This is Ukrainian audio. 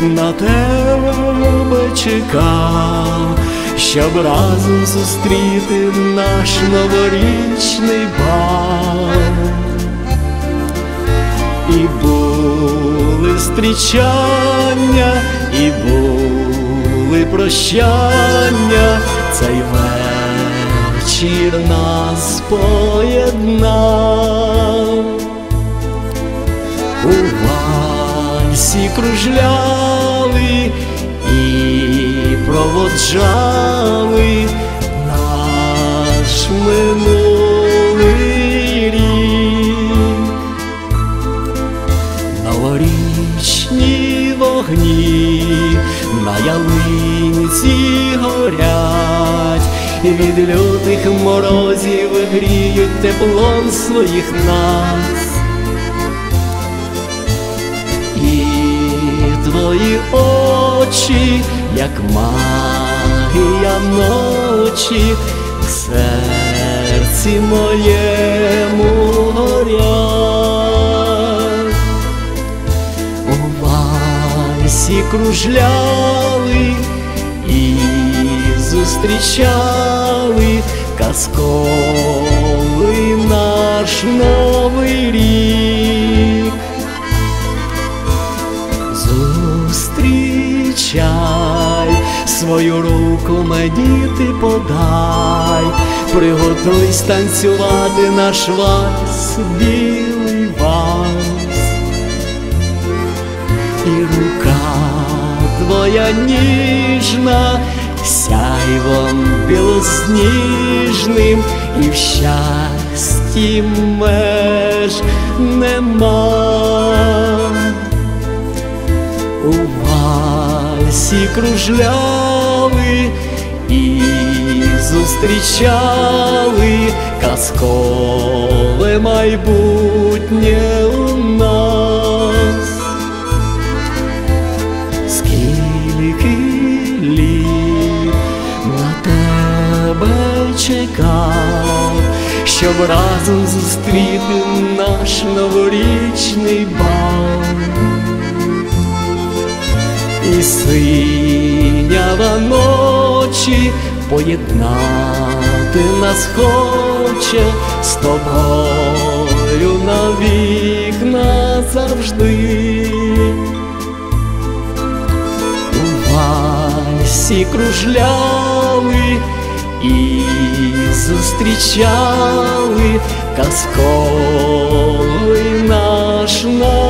тебе чекав, щоб разом зустріти наш новорічний бал. І були зустрічання, і були прощання, цей вечір нас поєднав. Вальсі кружляли і проводжали наш минулий рік. Новорічні вогні на ялинці горять, від лютих морозів гріють теплом своїх нас. Твої очі, як магія ночі, в серці моєму горять. У вальсі кружляли і зустрічали казковий наш новий Зустрічай, свою руку мені ти подай, приготуйсь танцювати наш вальс, білий вальс, і рука твоя ніжна, сяйвом білосніжним, і в щасті меж нема. У вальсі кружляли і зустрічали казкове майбутнє у нас. Скільки літ на тебе чекав, щоб разом зустріти наш новорічний бал і синява ночі поєднати нас хоче з тобою навік назавжди. У вальсі кружляли і зустрічали казковий наш рік.